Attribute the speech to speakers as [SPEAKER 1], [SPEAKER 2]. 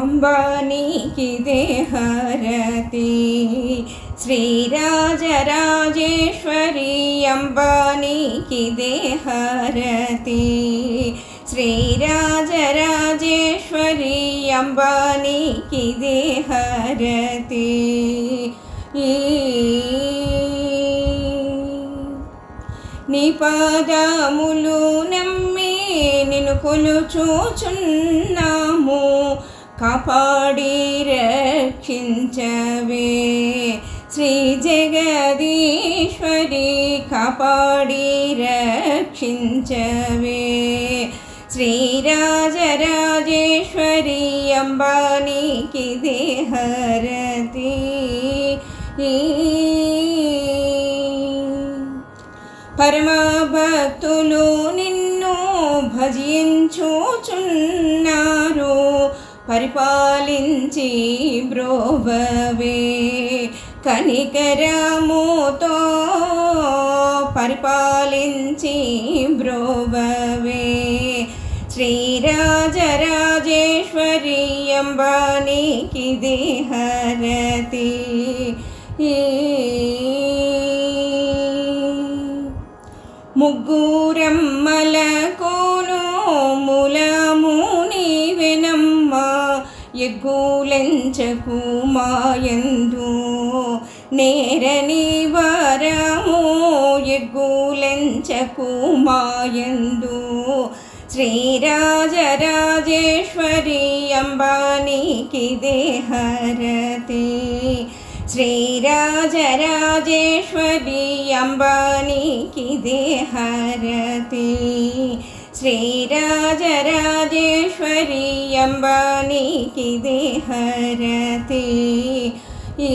[SPEAKER 1] అంబానీకి దేహరతి. శ్రీరాజరాజేశ్వరి అంబానీకిదే హారతి శ్రీరాజరాజేశ్వరి అంబానీకిదే హారతి ఈ నీ పాదములు నమ్మి నిన్ను కొలుచూచున్నాము. కాపాడి రక్షించవే శ్రీ జగదీశ్వరి కాపాడి రక్షించవే శ్రీరాజరాజేశ్వరి అంబానీకి దేహరతి పరమభక్తులు నిన్ను భజించుచున్నారు పరిపాలించి బ్రోవవే కనికరముతో పరిపాలించి బ్రోవవే. శ్రీరాజరాజేశ్వరీయంబానీకిది హరతి ముగ్గురం కోను ములా ఎగ్గులెంచకుమాయందు నేరని వరము ఎగ్గులెంచకుమాయందు ശ്രീരാജരാജേശ്വരി അംബാനിക്കിതേ ദേഹരതി. ശ്രീരാജരാജേശ്വരി അംബാനിക്കിതേ ദേഹരതി. ശ്രീരാജരാജേശ്വരിയംബാനിക്കിതേ ഹരതി. ഈ